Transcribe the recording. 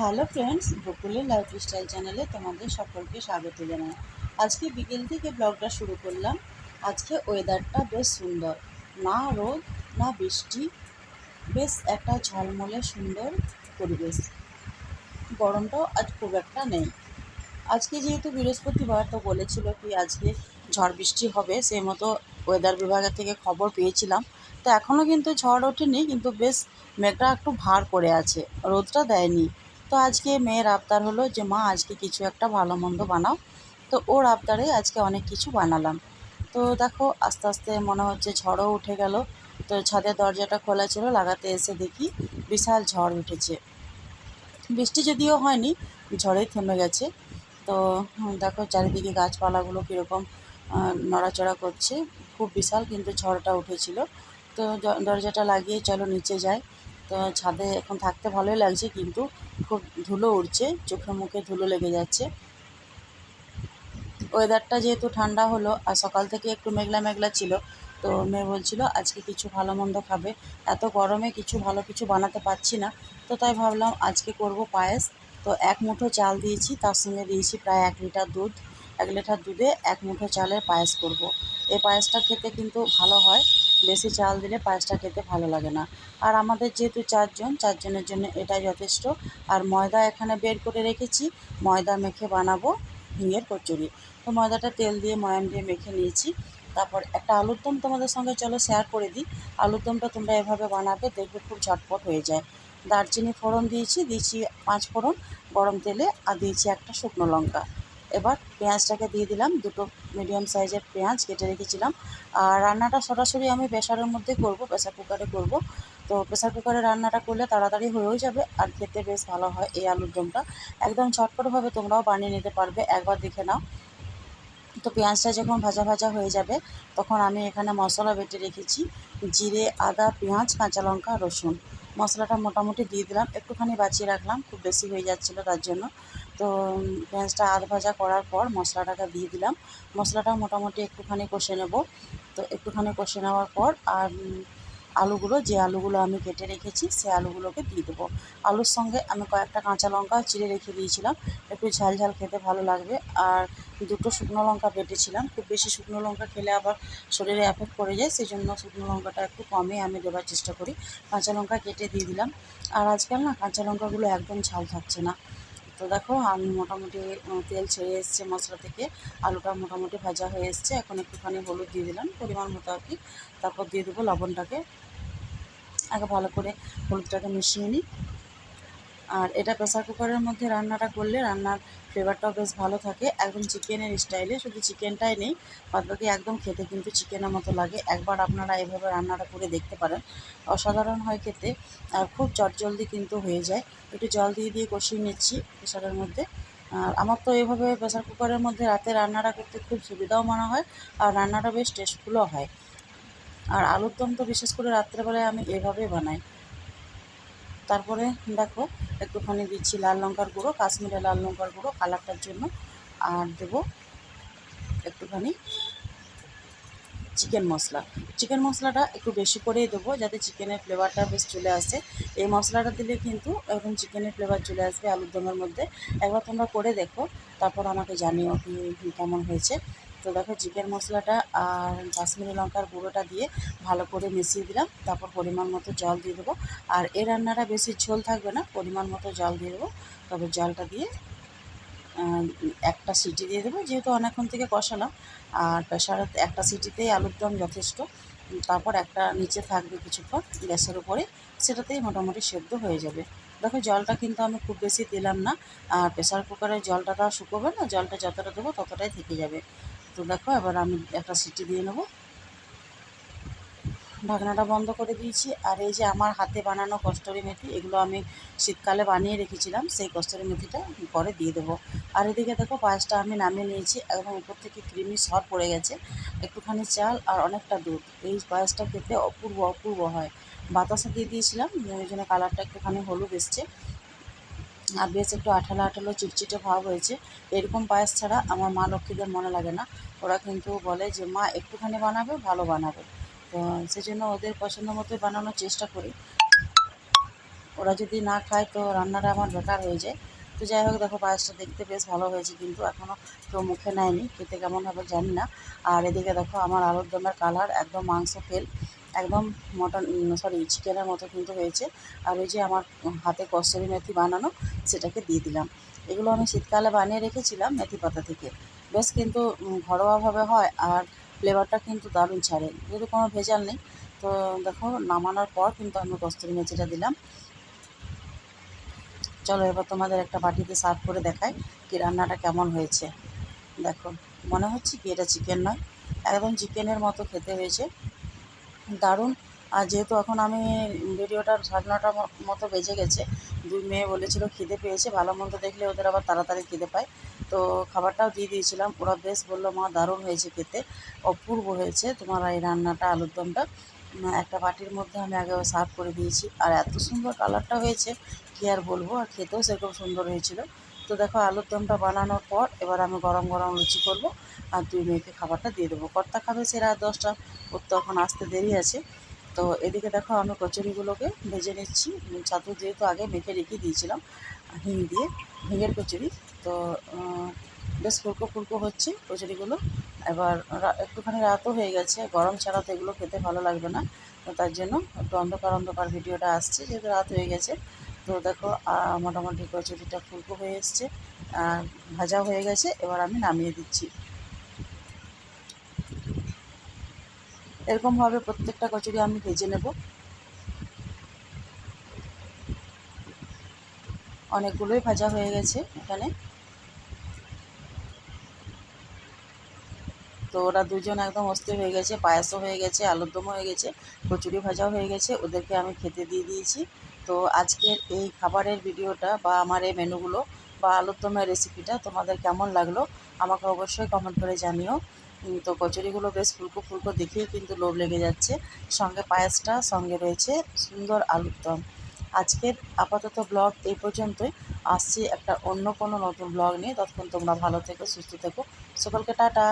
Hello friends, বকুলের lifestyle চ্যানেলে তোমাদের সকলকে স্বাগত জানাই। আজকে বিকেল থেকে ব্লগটা শুরু করলাম। আজকে ওয়েদারটা বেশ সুন্দর। না রোদ, না বৃষ্টি, বেশ একটা ঝলমলে সুন্দর পরিবেশ। গরমটাও আজ খুব একটা নেই। আজকে যেহেতু বৃহস্পতিবার, তো বলেছিল কি আজকে ঝড় বৃষ্টি হবে, সেই মতো ওয়েদার বিভাগের থেকে খবর পেয়েছিলাম। তো এখনও কিন্তু ঝড় ওঠেনি, কিন্তু বেশ মেঘটা একটু ভার করে আছে। রোদটা দেয়নি। তো আজকে মেয়ের আবদার হলো যে, মা, আজকে কিছু একটা ভালো মন্দ বানাও। তো ওর আবদারে আজকে অনেক কিছু বানালাম। তো দেখো, আস্তে আস্তে মনে হচ্ছে ঝড়ও উঠে গেল। তো ছাদের দরজাটা খোলা ছিল, লাগাতে এসে দেখি বিশাল ঝড় উঠেছে। বৃষ্টি যদিও হয়নি, ঝড়েই থেমে গেছে। তো দেখো, চারিদিকে গাছপালাগুলো কীরকম নড়াচড়া করছে। খুব বিশাল কিন্তু ঝড়টা উঠেছিল। তো দরজাটা লাগিয়ে চলো নিচে যাই। তো ছাদে এখন থাকতে ভালোই লাগছে, কিন্তু খুব ধুলো উড়ছে চোখে মুখে ধুলো লেগে যাচ্ছে। ওয়েদারটা যেহেতু ঠান্ডা হলো, আর সকাল থেকে একটু মেঘলা মেঘলা ছিল, তো মেয়ে বলছিল, আজকে কিছু ভালো মন্দ খাবে। এত গরমে কিছু ভালো কিছু বানাতে পারছি না, তো তাই ভাবলাম আজকে করব পায়েস। তো এক মুঠো চাল দিয়েছি, তার সঙ্গে দিয়েছি প্রায় এক লিটার দুধ। এক লিটার দুধে এক মুঠো চালের পায়েস করব। এই পায়েসটা খেতে কিন্তু ভালো হয়। বেশি চাল দিলে পায়েসটা খেতে ভালো লাগে না। আর আমাদের যেহেতু চারজন, চারজনের জন্য এটাই যথেষ্ট। আর ময়দা এখানে বের করে রেখেছি। ময়দা মেখে বানাবো হিঙের কচুরি। তো ময়দাটা তেল দিয়ে ময়াম দিয়ে মেখে নিয়েছি। তারপর একটা আলুর দম তোমাদের সঙ্গে চলো শেয়ার করে দিই। আলুর দমটা তোমরা এভাবে বানাবে, দেখবে খুব ঝটপট হয়ে যায়। দারচিনি ফোড়ন দিয়েছি দিয়েছি পাঁচ ফোড়ন, গরম তেলে, আর দিয়েছি একটা শুকনো লঙ্কা। এবার পেঁয়াজটাকে দিয়ে দিলাম। দুটো মিডিয়াম সাইজের পেঁয়াজ কেটে রেখেছিলাম। আর রান্নাটা সরাসরি আমি প্রেশারের মধ্যে করব, প্রেসার কুকারে করব। তো প্রেসার কুকারে রান্নাটা করলে তাড়াতাড়ি হয়েও যাবে আর খেতে বেশ ভালো হয় এই আলুর দমটা। একদম ঝটপটভাবে তোমরাও বানিয়ে নিতে পারবে, একবার দেখে নাও। তো পেঁয়াজটা যখন ভাজা ভাজা হয়ে যাবে, তখন আমি এখানে মশলা বেটে রেখেছি, জিরে, আদা, পেঁয়াজ, কাঁচা লঙ্কা, রসুন। মশলাটা মোটামুটি দিয়ে দিলাম। একটুখানি বাঁচিয়ে রাখলাম, খুব বেশি হয়ে যাচ্ছিল তার জন্য। তো পেঁয়াজটা আধ ভাজা করার পর মশলাটাকে দিয়ে দিলাম। মশলাটা মোটামুটি একটুখানি কষে নেব। তো, একটুখানি কষে নেওয়ার পর আর আলুগুলো, যে আলুগুলো আমি কেটে রেখেছি সেই আলুগুলোকে দিয়ে দেবো। আলুর সঙ্গে আমি কয়েকটা কাঁচা লঙ্কা চিড়ে রেখে দিয়েছিলাম। একটু ঝাল ঝাল খেতে ভালো লাগবে। আর দুটো শুকনো লঙ্কা বেটেছিলাম। খুব বেশি শুকনো লঙ্কা খেলে আবার শরীরে এফেক্ট করে যায় সেই জন্য শুকনো লঙ্কাটা একটু কমে আমি দেওয়ার চেষ্টা করি। কাঁচা লঙ্কা কেটে দিয়ে দিলাম। আর আজকাল না, কাঁচা লঙ্কাগুলো একদম ঝাল থাকছে না। তো দেখো, আমি মোটামুটি তেল ছেড়ে এসছে মশলা থেকে। আলুটা মোটামুটি ভাজা হয়ে এসছে। এখন একটুখানি হলুদ দিয়ে দিলাম পরিমাণ মতো আর কি। তারপর দিয়ে দেবো লবণটাকে। আগে ভালো করে হলুদটাকে মিশিয়ে নিই। আর এটা প্রেসার কুকারের মধ্যে রান্নাটা করলে রান্নার ফ্লেভারটাও বেশ ভালো থাকে। একদম চিকেনের স্টাইলে শুধু চিকেনটাই নেই, বাদবাকি একদম খেতে কিন্তু চিকেনের মতো লাগে। একবার আপনারা এভাবে রান্নাটা করে দেখতে পারেন। অসাধারণ হয় খেতে, আর খুব চটজলদি কিন্তু হয়ে যায়। একটু জল দিয়ে দিয়ে কষিয়ে নিচ্ছি প্রেসারের মধ্যে। আর আমার তো এইভাবে প্রেসার কুকারের মধ্যে রাতে রান্নাটা করতে খুব সুবিধাও মনে হয়, আর রান্নাটা বেশ টেস্টফুলও হয়। আর আলুর দম তো বিশেষ করে রাত্রেবেলায় আমি এভাবেই বানাই। তারপরে দেখো, একটুখানি দিচ্ছি লাল লঙ্কার গুঁড়ো কাশ্মীরি লাল লঙ্কার গুঁড়ো কালারটার জন্য, আর দেবো একটুখানি চিকেন মশলা। চিকেন মশলাটা একটু বেশি করেই দেবো, যাতে চিকেনের ফ্লেভারটা বেশ চলে আসে। এই মশলাটা দিলে কিন্তু একদম চিকেনের ফ্লেভার চলে আসবে আলুর দমের মধ্যে। একবার তোমরা করে দেখো, তারপর আমাকে জানিও কি কেমন হয়েছে। তো দেখো, চিকেন মশলাটা আর কাশ্মীরি লঙ্কার গুঁড়োটা দিয়ে ভালো করে মিশিয়ে দিলাম। তারপর পরিমাণ মতো জল দিয়ে দেবো। আর এই রান্নাটা বেশি ঝোল থাকবে না, পরিমাণ মতো জল দিয়ে দেবো। তবে জলটা দিয়ে একটা সিটি দিয়ে দেবো, যেহেতু অনেকক্ষণ থেকে কষালাম আর প্রেশার একটা সিটিতেই আলুর দম যথেষ্ট। তারপর একটা নিচে থাকবে কিছুক্ষণ গ্যাসের উপরে, সেটাতেই মোটামুটি সেদ্ধ হয়ে যাবে। দেখো জলটা কিন্তু আমি খুব বেশি দিলাম না। আর প্রেশার কুকারের জলটা তো শুকোবে না, জলটা যতটা দেবো ততটাই থেকে যাবে। তো দেখো, এবার আমি একটা সিটি দিয়ে নেব। ঢাকনাটা বন্ধ করে দিয়েছি। আর এই যে আমার হাতে বানানো কস্তুরি মেথি, এগুলো আমি শীতকালে বানিয়ে রেখেছিলাম, সেই কস্তুরি মেথিটা পরে দিয়ে দেবো। আর এদিকে দেখো, পায়েসটা আমি নামিয়ে নিয়েছি। একদম উপর থেকে ক্রিমি সর পড়ে গেছে। একটুখানি চাল আর অনেকটা দুধ। এই পায়েসটা খেতে অপূর্ব অপূর্ব হয়। বাতাসা দিয়ে দিয়েছিলাম, ওই জন্য কালারটা একটুখানি হলুদ এসছে। আর বেশ একটু আঠালো আঠালো চিটচিটে ভাব হয়েছে। এরকম পায়েস ছাড়া আমার মা লক্ষ্মীদের মনে লাগে না। ওরা কিন্তু বলে যে, মা, একটুখানি বানাবে, ভালো বানাবে। তো সেজন্য ওদের পছন্দ মতো বানানোর চেষ্টা করি। ওরা যদি না খায় তো রান্নাটা আমার বেকার হয়ে যায়। তো যাই হোক, দেখো, পায়েসটা দেখতে বেশ ভালো হয়েছে কিন্তু এখনও কেউ মুখে নেয়নি। খেতে কেমন হবে জানি না। আর এদিকে দেখো, আমার আলুর দমের কালার একদম মাংস ফেল। একদম মটন সরি চিকেনের মতো কিন্তু হয়েছে। আর ওই যে আমার হাতে কস্তুরি মেথি বানানো, সেটাকে দিয়ে দিলাম। এগুলো আমি শীতকালে বানিয়ে রেখেছিলাম মেথি পাতা থেকে। বেশ কিন্তু ঘরোয়াভাবে হয় আর ফ্লেভারটা কিন্তু দারুণ ছাড়ে। যেহেতু কোনো ভেজাল নেই। তো দেখো, নামানোর পর কিন্তু আমি কস্তুরি মেথিটা দিলাম। চলো, এবার তোমাদের একটা বাটিতে সার্ভ করে দেখাই কি রান্নাটা কেমন হয়েছে। দেখো, মনে হচ্ছে কি এটা চিকেন নয়। একদম চিকেনের মতো খেতে হয়েছে। দারুণ। আর যেহেতু এখন আমি ভিডিওটা সাড়ে নটার মতো বেজে গেছে, দুই মেয়ে বলেছিল খিদে পেয়েছে, ভালো মন্দ দেখলে ওদের আবার তাড়াতাড়ি খিদে পায়। তো খাবারটাও দিয়ে দিয়েছিলাম, ওরা বেশ বলল, মা, দারুণ হয়েছে খেতে, অপূর্ব হয়েছে তোমার এই রান্নাটা, আলুর দমটা। একটা বাটির মধ্যে আমি আগে সার্ভ করে দিয়েছি। আর এত সুন্দর কালারটা হয়েছে, কী আর বলব, আর খেতেও সেরকম সুন্দর হয়েছিল। তো দেখো আলুর দমটা বানানোর পর এবার আমি গরম গরম লুচি করব আর দুই মেয়েকে খাবারটা দিয়ে দেবো। কর্তা খাবে সে রাত দশটা, ওর তো এখন আসতে দেরি আছে। তো এদিকে দেখো আমি কচুরিগুলোকে ভেজে নিচ্ছি। ছাতু যেহেতু আগে মেখে রেখে দিয়েছিলাম, হিং দিয়ে, হিঙের কচুরি। তো বেশ ফুলকো ফুলকো হচ্ছে কচুরিগুলো। এবার একটুখানি রাতও হয়ে গেছে, গরম ছাড়া তো এগুলো খেতে ভালো লাগবে না। তার জন্য একটু অন্ধকার অন্ধকার ভিডিওটা আসছে, যেহেতু রাত হয়ে গেছে। তো দেখো মোটামুটি কচুরিটা ফুলকো হয়ে এসছে আর ভাজা হয়ে গেছে, এবার আমি নামিয়ে দিচ্ছি। এরকমভাবে প্রত্যেকটা কচুরি আমি ভেজে নেব। অনেকগুলোই ভাজা হয়ে গেছে এখানে। তো ওরা দুজন একদম অস্থির হয়ে গেছে, পায়েসও হয়ে গেছে আলুর দমও হয়ে গেছে, কচুরি ভাজাও হয়ে গেছে, ওদেরকে আমি খেতে দিয়ে দিয়েছি। তো আজকের এই খাবারের ভিডিওটা বা আমার এই মেনুগুলো বা আলুর দমের রেসিপিটা তোমাদের কেমন লাগল, আমাকে অবশ্যই কমেন্ট করে জানিও। তো কচুরিগুলো বেশ ফুলকো ফুলকো দেখেই কিন্তু লোভ লেগে যাচ্ছে। সঙ্গে পায়েসটা, সঙ্গে রয়েছে সুন্দর আলুর দম আজকের আপাতত ব্লগ এই পর্যন্তই। আসছি একটা অন্য কোনো নতুন ব্লগ নিয়ে। ততক্ষণ তোমরা ভালো থেকো, সুস্থ থেকো। সকলকে টাটা!